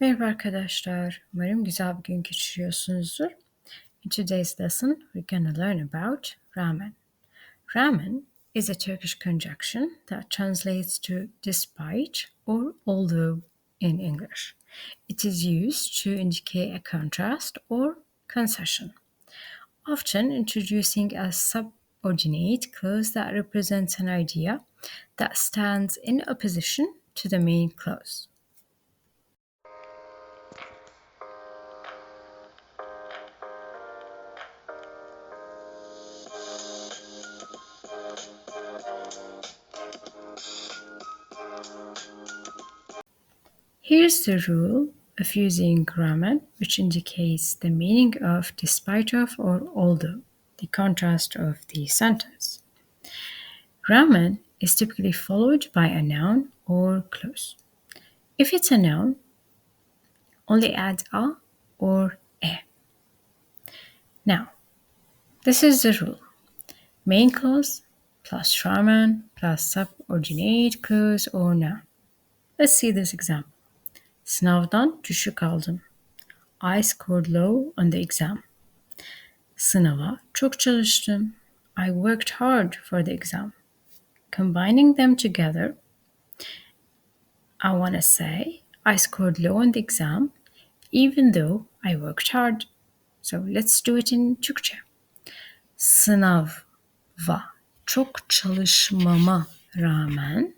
Merhaba arkadaşlar. Umarım güzel bir gün geçiriyorsunuzdur. In today's lesson, we're going to learn about ramen. Ramen is a Turkish conjunction that translates to despite or although in English. It is used to indicate a contrast or concession, often introducing a subordinate clause that represents an idea that stands in opposition to the main clause. Here's the rule of using ramen, which indicates the meaning of despite of or although, the contrast of the sentence. Ramen is typically followed by a noun or clause. If it's a noun, only add a or e. Now, this is the rule. Main clause plus ramen plus subordinate clause or noun. Let's see this example. Sınavdan düşük aldım. I scored low on the exam. Sınava çok çalıştım. I worked hard for the exam. Combining them together, I want to say I scored low on the exam even though I worked hard. So let's do it in Türkçe. Sınava çok çalışmama rağmen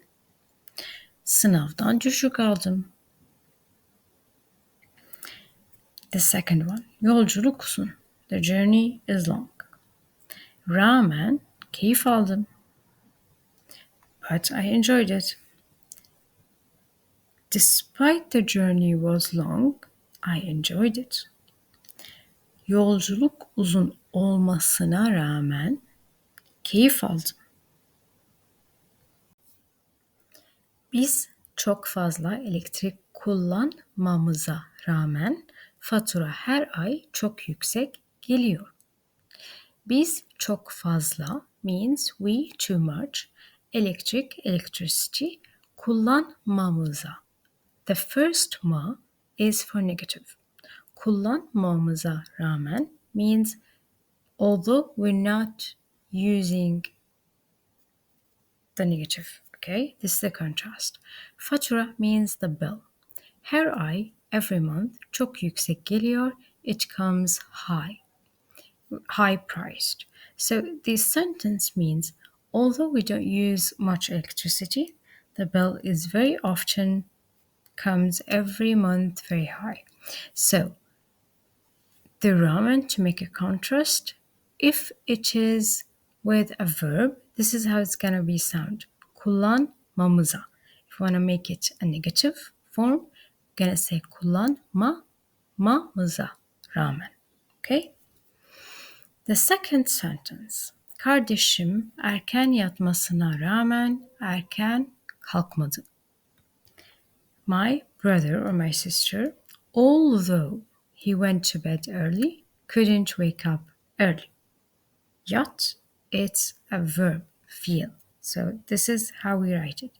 sınavdan düşük aldım. The second one. Yolculuk uzun. The journey is long. Rağmen keyif aldım. But I enjoyed it. Despite the journey was long, I enjoyed it. Yolculuk uzun olmasına rağmen keyif aldım. Biz çok fazla elektrik kullanmamıza rağmen fatura her ay çok yüksek geliyor. Biz çok fazla means we too much electric electricity kullanmamıza. The first ma is for negative. Kullanmamıza rağmen means although we're not using the negative. Okay, this is the contrast. Fatura means the bill. Her ay every month çok yüksek geliyor. It comes high, high priced. So this sentence means although we don't use much electricity, the bill is very often comes every month very high. So the ramen to make a contrast, if it is with a verb, this is how it's gonna be sound. Kullanmamıza. If you wanna make it a negative form, gonna say kullanmamıza rağmen. Okay? The second sentence. Kardeşim erken yatmasına rağmen erken kalkmadı. My brother or my sister, although he went to bed early, couldn't wake up early. Yat, it's a verb, feel. So this is how we write it.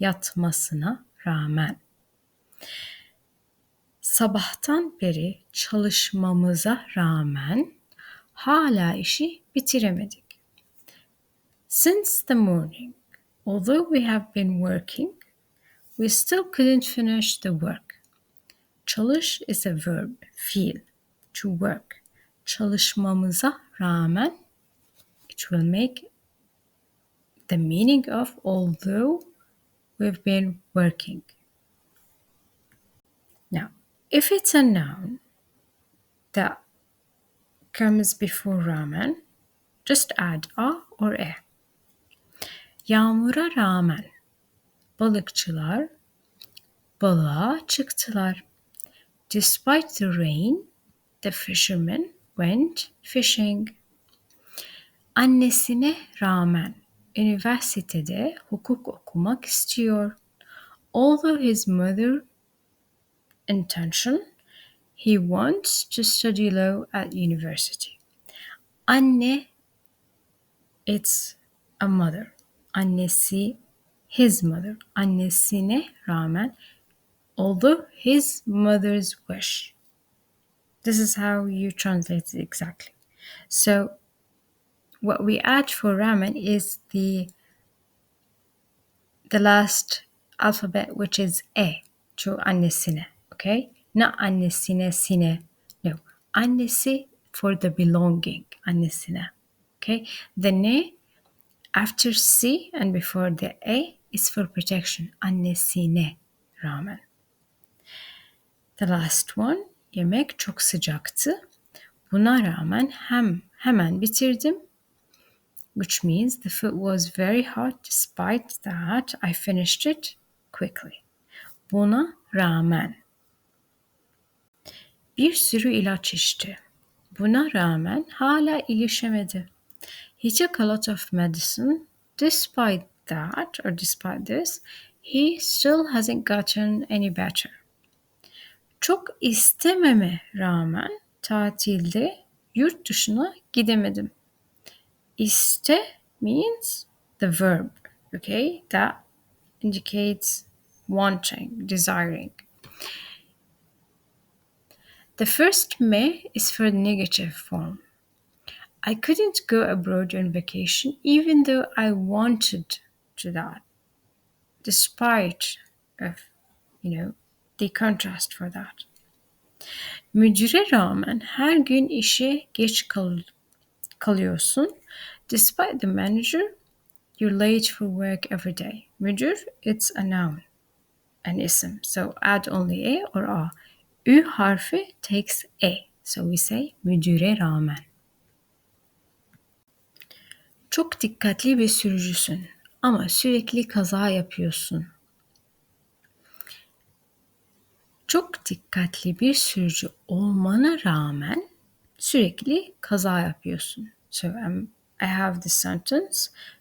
Yatmasına rağmen. Sabahtan beri çalışmamıza rağmen hala işi bitiremedik. Since the morning, although we have been working, we still couldn't finish the work. Çalış is a verb, feel, to work. Çalışmamıza rağmen it will make the meaning of although we've been working. İf it's a noun that comes before ramen, just add a or e. Yağmura rağmen balıkçılar balığa çıktılar. Despite the rain, the fishermen went fishing. Annesine rağmen üniversitede hukuk okumak istiyor. Although his mother intention, he wants to study law at university. Anne, it's a mother. Annesi, his mother. Annesine rağmen although his mother's wish. This is how you translate it exactly. So what we add for ramen is the the last alphabet which is E to annesine, okay? Not annesine sine. No. Annesi for the belonging, annesine. Okay? The ne after C and before the A is for protection. Annesine rağmen. The last one. Yemek çok sıcaktı. Buna rağmen hem hemen bitirdim. Which means the food was very hot. Despite that, I finished it quickly. Buna rağmen. Bir sürü ilaç içti. Buna rağmen hala iyileşemedi. He took a lot of medicine. Despite that, or despite this, he still hasn't gotten any better. Çok istememe rağmen tatilde yurt dışına gidemedim. İste means the verb, okay, that indicates wanting, desiring. The first me is for negative form. I couldn't go abroad on vacation even though I wanted to that, despite of, you know, the contrast for that. Müdüre rağmen her gün işe geç kal kalıyorsun. Despite the manager, you're late for work every day. Müdür, it's a noun, an isim. So add only a or a. Ü harfi takes a. So we say müdüre rağmen. Çok dikkatli bir sürücüsün ama sürekli kaza yapıyorsun. Çok dikkatli bir sürücü olmana rağmen sürekli kaza yapıyorsun. So um, I have this sentence.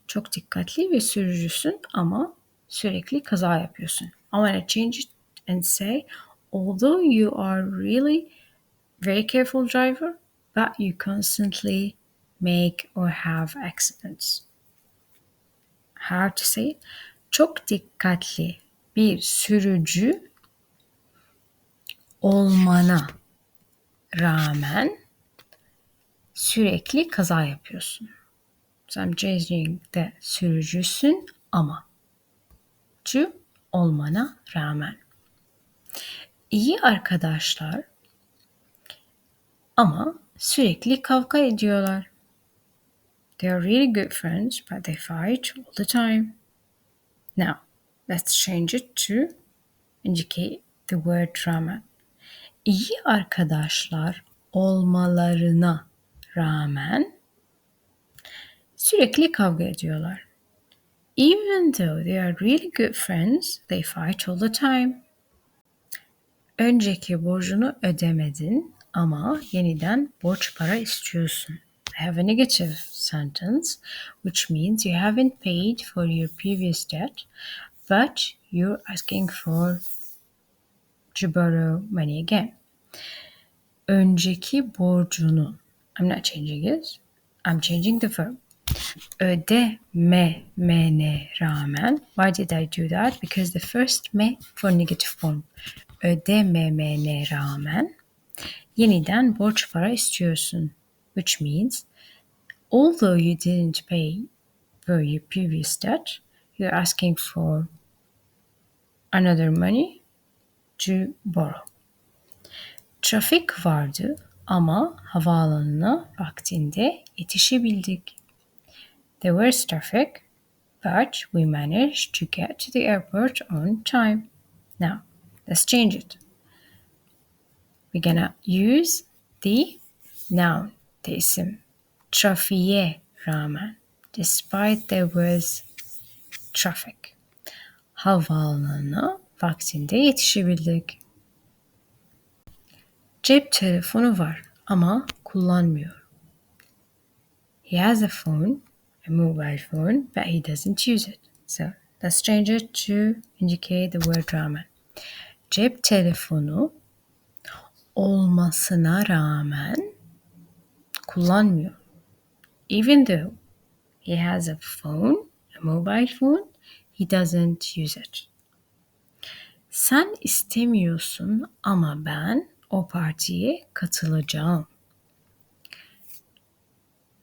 Çok dikkatli ve sürücüsün ama sürekli kaza yapıyorsun. I want to change it and say, although you are really very careful driver, but you constantly make or have accidents. How to say? Çok dikkatli bir sürücü olmana rağmen sürekli kaza yapıyorsun. Changing the sürücüsün ama. Cü olmana rağmen. İyi arkadaşlar ama sürekli kavga ediyorlar. They are really good friends, but they fight all the time. Now, let's change it to indicate the word drama. İyi arkadaşlar olmalarına rağmen sürekli kavga ediyorlar. Even though they are really good friends, they fight all the time. Önceki borcunu ödemedin ama yeniden borç para istiyorsun. I have a negative sentence, which means you haven't paid for your previous debt, but you're asking for to borrow money again. Önceki borcunu. I'm not changing it. I'm changing the verb. Ödememene rağmen. Why did I do that? Because the first me for negative form. Ödememene rağmen yeniden borç para istiyorsun. Which means although you didn't pay for your previous debt, you're asking for another money to borrow. Trafik vardı ama havaalanına vaktinde yetişebildik. There was traffic, but we managed to get to the airport on time. Now, let's change it. We're gonna use the noun, the isim. Trafiğe rağmen, despite there was traffic. Havaalanına vaktinde yetişebildik. Cep telefonu var ama kullanmıyor. He has a phone, a mobile phone, but he doesn't use it. So let's change it to indicate the word rağmen. Cep telefonu olmasına rağmen kullanmıyor. Even though he has a phone, a mobile phone, he doesn't use it. Sen istemiyorsun ama ben o partiye katılacağım.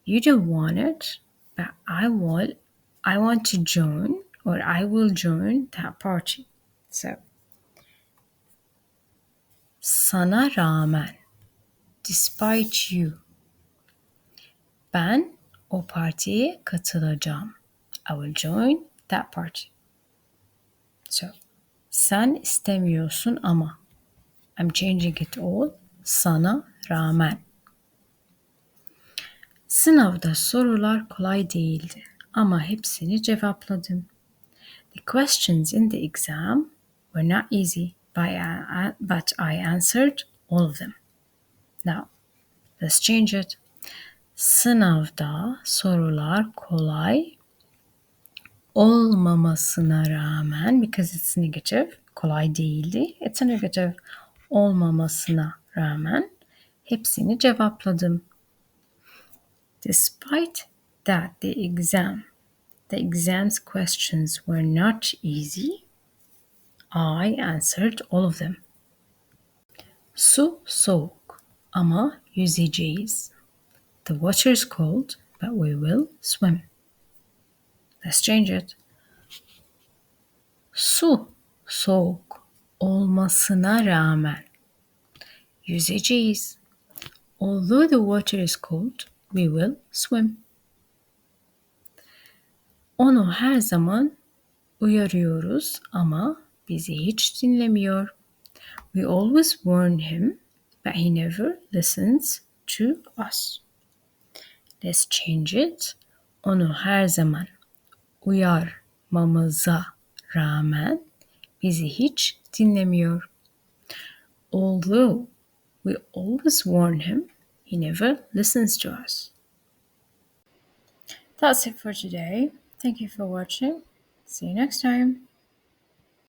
You don't want it, but I will I want to join or I will join that party. So sana rağmen despite you ben o partiye katılacağım. I will join that party. So sen istemiyorsun ama I'm changing it all sana rağmen. Sınavda sorular kolay değildi ama hepsini cevapladım. The questions in the exam were not easy, but I answered all of them. Now, let's change it. Sınavda sorular kolay olmamasına rağmen because it's negative kolay değildi. It's a negative olmamasına rağmen hepsini cevapladım. Despite that the exam the exam's questions were not easy, I answered all of them. Su soğuk ama yüzeceğiz. The water is cold but we will swim. Let's change it. Su soğuk olmasına rağmen yüzeceğiz. Although the water is cold, we will swim. Onu her zaman uyarıyoruz ama bizi hiç dinlemiyor. We always warn him, but he never listens to us. Let's change it. Onu her zaman uyarmamıza rağmen bizi hiç dinlemiyor. Although we always warn him, he never listens to us. That's it for today. Thank you for watching. See you next time.